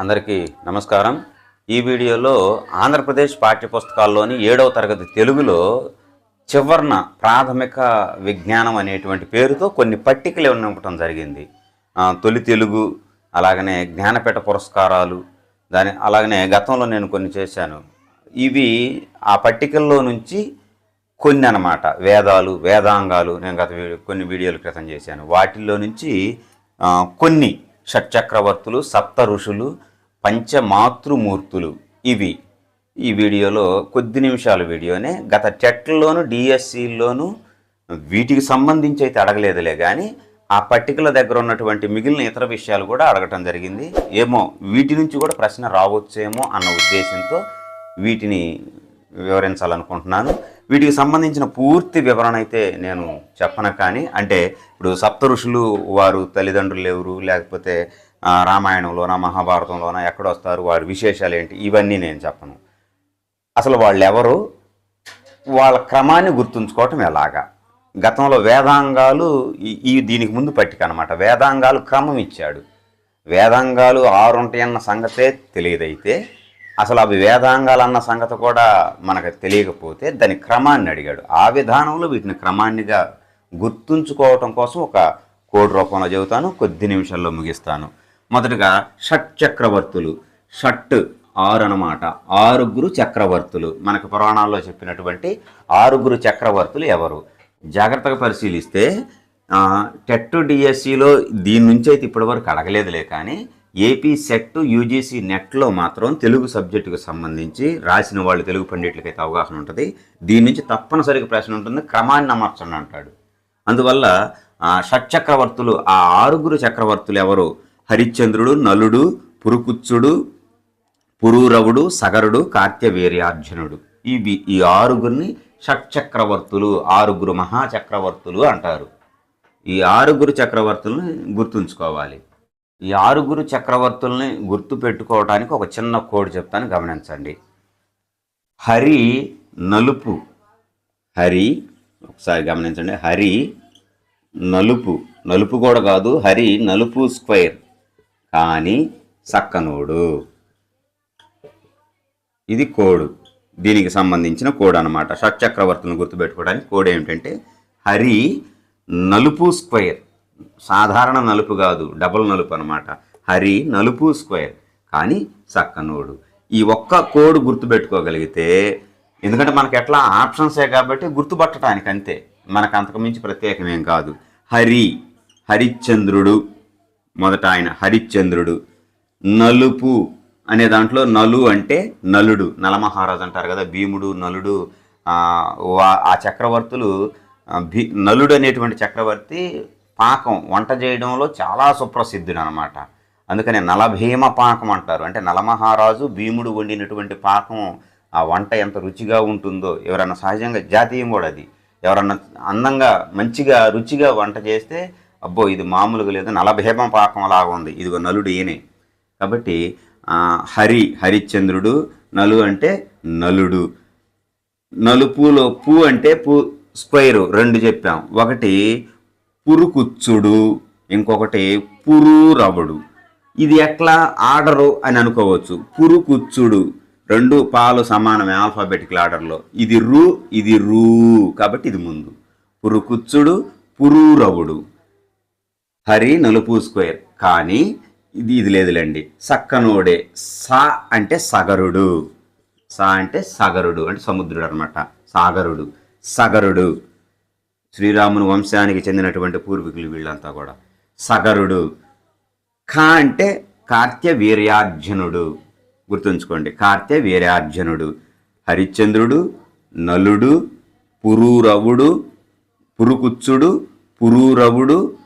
అందరికీ నమస్కారం. ఈ వీడియోలో ఆంధ్రప్రదేశ్ పాఠ్యపుస్తకాల్లోని ఏడవ తరగతి తెలుగులో చివరన ప్రాథమిక విజ్ఞానం అనేటువంటి పేరుతో కొన్ని పట్టికలు ఇవ్వడం జరిగింది. తొలి తెలుగు అలాగనే జ్ఞానపీఠ పురస్కారాలు దాని అలాగనే గతంలో నేను కొన్ని చేశాను. ఇవి ఆ పట్టికల్లో నుంచి కొన్ని అన్నమాట. వేదాలు వేదాంగాలు నేను గత కొన్ని వీడియోల క్రితం చేశాను. వాటిల్లో నుంచి కొన్ని షట్చక్రవర్తులు సప్త ఋషులు పంచమాతృమూర్తులు. ఇవి. ఈ వీడియోలో కొద్ది నిమిషాల వీడియోనే గత టెట్లలోను డిఎస్సిలోను వీటికి సంబంధించి అయితే అడగలేదులే కానీ ఆ పట్టికల దగ్గర ఉన్నటువంటి మిగిలిన ఇతర విషయాలు కూడా అడగటం జరిగింది. ఏమో వీటి నుంచి కూడా ప్రశ్న రావచ్చేమో అన్న ఉద్దేశంతో వీటిని వివరించాలనుకుంటున్నాను. వీటికి సంబంధించిన పూర్తి వివరణ అయితే నేను చెప్పను కానీ అంటే ఇప్పుడు సప్త ఋషులు వారు తల్లిదండ్రులు ఎవరు లేకపోతే రామాయణంలోన మహాభారతంలోన ఎక్కడ వస్తారు వారి విశేషాలు ఏంటి ఇవన్నీ నేను చెప్పను. అసలు వాళ్ళు ఎవరు వాళ్ళ క్రమాన్ని గుర్తుంచుకోవటం ఎలాగా? గతంలో వేదాంగాలు ఈ- దీనికి ముందు పట్టిక అనమాట వేదాంగాలు క్రమం ఇచ్చాడు. వేదాంగాలు ఆరుంటాయన్న సంగతే తెలియదైతే అసలు అవి వేదాంగాలు అన్న సంగతి కూడా మనకు తెలియకపోతే దాని క్రమాన్ని అడిగాడు. ఆ విధానంలో వీటిని క్రమాన్నిగా గుర్తుంచుకోవటం కోసం ఒక కోడ్ రూపంలో చెబుతాను. కొద్ది నిమిషాల్లో ముగిస్తాను. మొదటగా షట్ చక్రవర్తులు. షట్ ఆరు అనమాట ఆరుగురు చక్రవర్తులు. మనకు పురాణాల్లో చెప్పినటువంటి ఆరుగురు చక్రవర్తులు ఎవరు? జాగ్రత్తగా పరిశీలిస్తే టెట్ డిఎస్సిలో దీని నుంచి అయితే ఇప్పటివరకు అడగలేదులే కానీ ఏపీ సెట్ యూజీసీ నెట్లో మాత్రం తెలుగు సబ్జెక్టుకు సంబంధించి రాసిన వాళ్ళు తెలుగు పండిట్లకైతే అవగాహన ఉంటుంది. దీని నుంచి తప్పనిసరిగా ప్రశ్న ఉంటుంది క్రమాన్ని అమర్చండి అంటాడు. అందువల్ల షట్చక్రవర్తులు ఆ ఆరుగురు చక్రవర్తులు ఎవరు? హరిశ్చంద్రుడు నలుడు పురుకుచ్చుడు పురూరవుడు సగరుడు కార్త్యవీర్యార్జునుడు. ఇవి ఈ ఆరుగురిని షట్చక్రవర్తులు ఆరుగురు మహాచక్రవర్తులు అంటారు. ఈ ఆరుగురు చక్రవర్తుల్ని గుర్తుంచుకోవాలి. ఈ ఆరుగురు చక్రవర్తుల్ని గుర్తు పెట్టుకోవడానికి ఒక చిన్న కోడ్ చెప్తాను గమనించండి. హరి నలుపు. హరి ఒకసారి గమనించండి. హరి నలుపు. నలుపు కూడా కాదు హరి నలుపు స్క్వేర్. కానీ సక్కనోడు. ఇది కోడు. దీనికి సంబంధించిన కోడ్ అనమాట షట్చక్రవర్తులను గుర్తుపెట్టుకోవడానికి కోడ్ ఏమిటంటే హరి నలుపు స్క్వేర్. సాధారణ నలుపు కాదు డబుల్ నలుపు అనమాట హరి నలుపు స్క్వేర్. కానీ సక్కనోడు. ఈ ఒక్క కోడ్ గుర్తుపెట్టుకోగలిగితే ఎందుకంటే మనకి ఎట్లా ఆప్షన్సే కాబట్టి గుర్తుపట్టడానికి అంతే. మనకు అంతకుమించి ప్రత్యేకమేం కాదు. హరి హరిశ్చంద్రుడు. మొదట ఆయన హరిశ్చంద్రుడు. నలుపు అనే దాంట్లో నలు అంటే నలుడు. నలమహారాజు అంటారు కదా భీముడు నలుడు ఆ, చక్రవర్తులు భీ నలుడు అనేటువంటి చక్రవర్తి పాకం వంట చేయడంలో చాలా సుప్రసిద్ధుడు అనమాట అందుకని నలభీమ పాకం అంటారు. అంటే నలమహారాజు భీముడు వండినటువంటి పాకం ఆ వంట ఎంత రుచిగా ఉంటుందో ఎవరన్నా సహజంగా జాతీయం కూడా అది. ఎవరన్నా అందంగా మంచిగా రుచిగా వంట చేస్తే అబ్బో ఇది మామూలుగా లేదు నలభేమ పాకం లాగా ఉంది. ఇదిగో నలుడు ఈయనే. కాబట్టి హరి హరిశ్చంద్రుడు నలు అంటే నలుడు. నలుపులో పూ అంటే పూ స్క్వైర్ రెండు చెప్పాం. ఒకటి పురుకుచ్చుడు ఇంకొకటి పురూరవుడు. ఇది ఎట్లా ఆర్డరు అని అనుకోవచ్చు. పురుకుచ్చుడు రెండు పాలు సమానమే ఆల్ఫాబెటికల్ ఆర్డర్లో ఇది రు ఇది రూ కాబట్టి ఇది ముందు. పురుకుచ్చుడు పురూరవుడు. హరి నలుపు స్క్వేర్. కానీ ఇది ఇది లేదులేండి. సక్కనోడే సా అంటే సగరుడు. సా అంటే సగరుడు అంటే సముద్రుడు అనమాట సాగరుడు. సగరుడు. శ్రీరాముని వంశానికి చెందినటువంటి పూర్వీకులు వీళ్ళంతా కూడా. సగరుడు. కా అంటే కార్త్య వీర్యార్జునుడు. గుర్తుంచుకోండి కార్త్య వీర్యార్జునుడు. హరిశ్చంద్రుడు నలుడు పురూరవుడు పురుకుచ్చుడు పురూరవుడు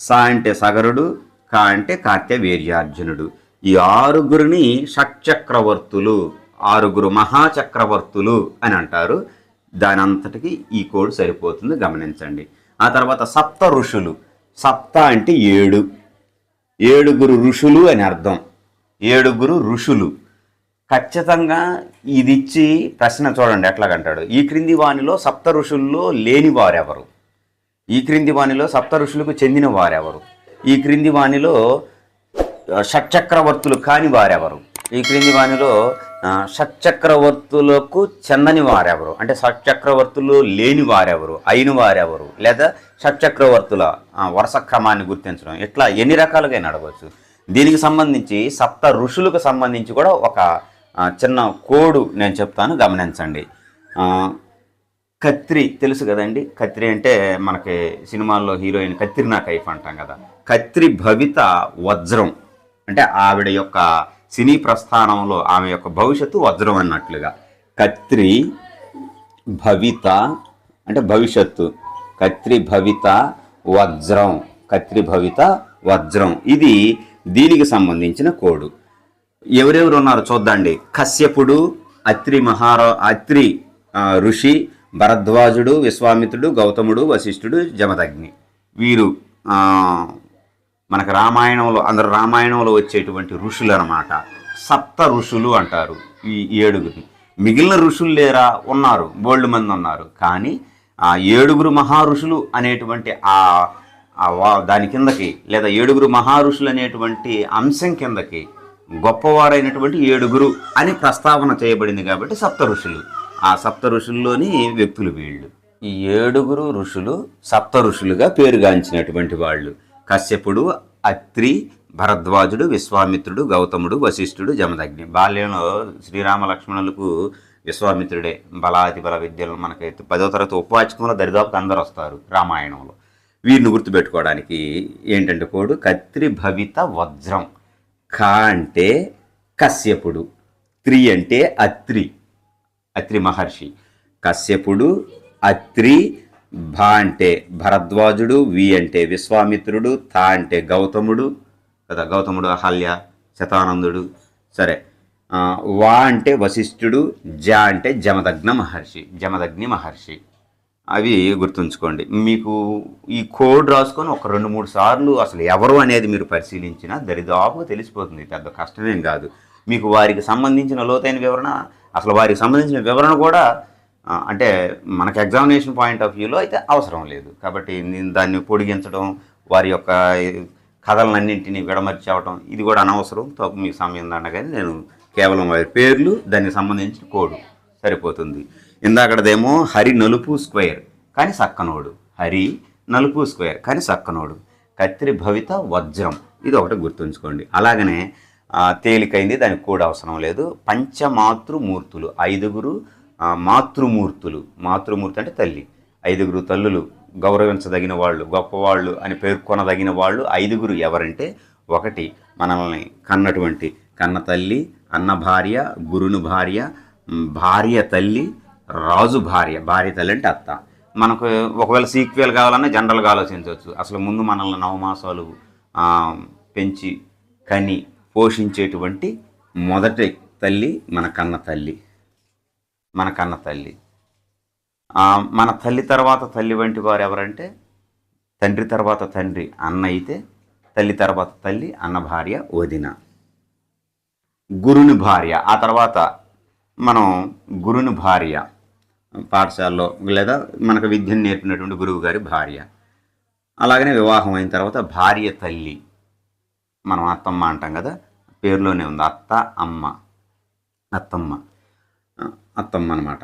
స అంటే సగరుడు కా అంటే కార్త్య వీర్యార్జునుడు ఈ ఆరుగురిని షట్చక్రవర్తులు ఆరుగురు మహాచక్రవర్తులు అని అంటారు. దాని అంతటికి ఈ కోడ్ సరిపోతుంది గమనించండి. ఆ తర్వాత సప్త ఋషులు. సప్త అంటే ఏడు. ఏడుగురు ఋషులు అని అర్థం. ఏడుగురు ఋషులు. ఖచ్చితంగా ఇది ఇచ్చి ప్రశ్న చూడండి ఎట్లాగంటాడు. ఈ క్రింది వానిలో సప్త ఋషుల్లో లేనివారెవరు? ఈ క్రింది వాణిలో సప్త ఋషులకు చెందిన వారెవరు? ఈ క్రింది వాణిలో షట్చక్రవర్తులు కాని వారెవరు? ఈ క్రింది వాణిలో షట్చక్రవర్తులకు చెందని వారెవరు? అంటే షట్చక్రవర్తులు లేని వారెవరు? అయిన వారెవరు? లేదా షట్చక్రవర్తుల వరుస క్రమాన్ని గుర్తించడం? ఇట్లా ఎన్ని రకాలుగా అడగవచ్చు దీనికి సంబంధించి సప్త ఋషులకు సంబంధించి కూడా ఒక చిన్న కోడు నేను చెప్తాను. గమనించండి. కత్రి తెలుసు కదండి? కత్రి అంటే మనకి సినిమాల్లో హీరోయిన్ కత్రినా కైఫ్ అంటాం కదా. కత్రి భవిత వజ్రం. అంటే ఆవిడ యొక్క సినీ ప్రస్థానంలో ఆమె యొక్క భవిష్యత్తు వజ్రం అన్నట్లుగా. కత్రి భవిత అంటే భవిష్యత్తు. కత్రి భవిత వజ్రం. కత్రి భవిత వజ్రం. ఇది దీనికి సంబంధించిన కోడు. ఎవరెవరు ఉన్నారు చూద్దండి. కశ్యపుడు అత్రి మహారా అత్రి ఋషి భరద్వాజుడు విశ్వామిత్రుడు గౌతముడు వశిష్ఠుడు జమదగ్ని. వీరు మనకు రామాయణంలో అందరు రామాయణంలో వచ్చేటువంటి ఋషులు అనమాట సప్త ఋషులు అంటారు ఈ ఏడుగురు మిగిలిన ఋషులు లేరా? ఉన్నారు. బోల్డ్ మంది ఉన్నారు. కానీ ఆ ఏడుగురు మహారుషులు ఋషులు అనేటువంటి ఆ దాని కిందకి లేదా ఏడుగురు మహారుషులు ఋషులు అనేటువంటి అంశం కిందకి గొప్పవారైనటువంటి ఏడుగురు అని ప్రస్తావన చేయబడింది కాబట్టి సప్త ఋషులు. ఆ సప్త ఋషుల్లోని వ్యక్తులు వీళ్ళు. ఈ ఏడుగురు ఋషులు సప్త ఋషులుగా పేరుగాంచినటువంటి వాళ్ళు. కశ్యపుడు అత్రి భరద్వాజుడు విశ్వామిత్రుడు గౌతముడు వశిష్ఠుడు జమదగ్ని. బాల్యంలో శ్రీరామ లక్ష్మణులకు విశ్వామిత్రుడే. బలాది బల విద్యలు మనకైతే పదో తరగతి ఉపవాచకంలో దరిదాపుకు అందరు వస్తారు రామాయణంలో. వీరిని గుర్తుపెట్టుకోవడానికి ఏంటంటే కోడు కత్రి భవిత వజ్రం. కా అంటే కశ్యపుడు త్రి అంటే అత్రి. అత్రి మహర్షి. కశ్యపుడు అత్రి భా అంటే భరద్వాజుడు వి అంటే విశ్వామిత్రుడు తా అంటే గౌతముడు కదా గౌతముడు అహల్య శతానందుడు. సరే వా అంటే వశిష్ఠుడు జ అంటే జమదగ్న మహర్షి జమదగ్ని మహర్షి. అవి గుర్తుంచుకోండి. మీకు ఈ కోడ్ రాసుకొని ఒక రెండు మూడు సార్లు అసలు ఎవరు అనేది మీరు పరిశీలించినా దరిదాపుగా తెలిసిపోతుంది. పెద్ద కష్టమేం కాదు. మీకు వారికి సంబంధించిన లోతైన వివరణ అసలు వారికి సంబంధించిన వివరణ కూడా అంటే మనకు ఎగ్జామినేషన్ పాయింట్ ఆఫ్ వ్యూలో అయితే అవసరం లేదు. కాబట్టి నేను దాన్ని పొడిగించడం వారి యొక్క కథలన్నింటినీ విడమర్చి అవడం ఇది కూడా అనవసరం. తప్పు మీకు సమయం దండగానే నేను కేవలం వారి పేర్లు దానికి సంబంధించిన కోడు సరిపోతుంది. ఇందాకడదేమో హరి నలుపు స్క్వేర్ కానీ సక్కనోడు. హరి నలుపు స్క్వేర్ కానీ సక్కనోడు. కత్తిరి భవిత వజ్రం ఇది ఒకటి గుర్తుంచుకోండి. అలాగనే తేలికైంది దానికి కూడా అవసరం లేదు. పంచమాతృమూర్తులు ఐదుగురు మాతృమూర్తులు. మాతృమూర్తి అంటే తల్లి. ఐదుగురు తల్లులు గౌరవించదగిన వాళ్ళు గొప్పవాళ్ళు అని పేర్కొనదగిన వాళ్ళు ఐదుగురు ఎవరంటే ఒకటి మనల్ని కన్నటువంటి కన్న తల్లి అన్న భార్య గురుని భార్య భార్య తల్లి రాజు భార్య. భార్య తల్లి అంటే అత్త. మనకు ఒకవేళ సీక్వెల్ కావాలన్నా జనరల్గా ఆలోచించవచ్చు. అసలు ముందు మనల్ని నవమాసాలు పెంచి కని పోషించేటువంటి మొదటి తల్లి మన కన్న తల్లి. మన కన్న తల్లి. మన తల్లి తర్వాత తల్లి వంటి వారు ఎవరంటే? తండ్రి తర్వాత తండ్రి అన్న అయితే తల్లి తర్వాత తల్లి అన్న భార్య వదిన. గురుని భార్య. ఆ తర్వాత మనం గురుని భార్య. పాఠశాలలో లేదా మనకు విద్యను నేర్పినటువంటి గురువు గారి భార్య. అలాగనే వివాహం అయిన తర్వాత భార్య తల్లి. మనం అత్తమ్మ అంటాం కదా. పేరులోనే ఉంది. అత్త అమ్మ. అత్తమ్మ. అత్తమ్మ అనమాట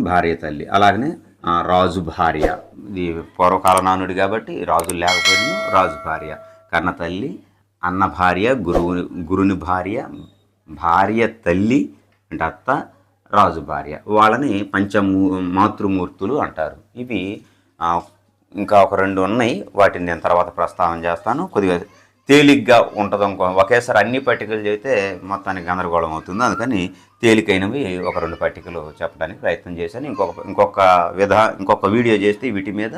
భార్య తల్లి. అలాగనే రాజు భార్య. ఇది పూర్వకాల నానుడి కాబట్టి రాజు లేకపోయినా రాజు భార్య. కన్న తల్లి అన్న భార్య గురువు గురుని భార్య భార్య తల్లి అంటే అత్త రాజు భార్య. వాళ్ళని పంచమూ మాతృమూర్తులు అంటారు. ఇవి ఇంకా ఒక రెండు ఉన్నాయి. వాటిని నేను తర్వాత ప్రస్తావన చేస్తాను. కొద్దిగా తేలిగ్గా ఉంటుంది అనుకో ఒకేసారి అన్ని పట్టికలు చేస్తే మొత్తానికి గందరగోళం అవుతుంది. అందుకని తేలికైనవి ఒక రెండు పట్టికలు చెప్పడానికి ప్రయత్నం చేశాను. ఇంకొక ఇంకొక విధా ఇంకొక వీడియో చేస్తే వీటి మీద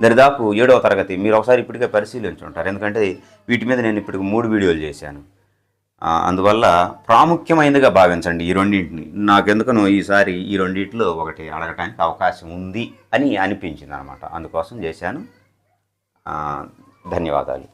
దరిదాపు ఏడవ తరగతి మీరు ఒకసారి ఇప్పటికే పరిశీలించుంటారు ఎందుకంటే వీటి మీద నేను ఇప్పటికి మూడు వీడియోలు చేశాను. అందువల్ల ప్రాముఖ్యమైనదిగా భావించండి ఈ రెండింటిని. నాకెందుకనో ఈసారి ఈ రెండింటిలో ఒకటి అడగటానికి అవకాశం ఉంది అని అనిపించింది అనమాట అందుకోసం చేశాను. ధన్యవాదాలు.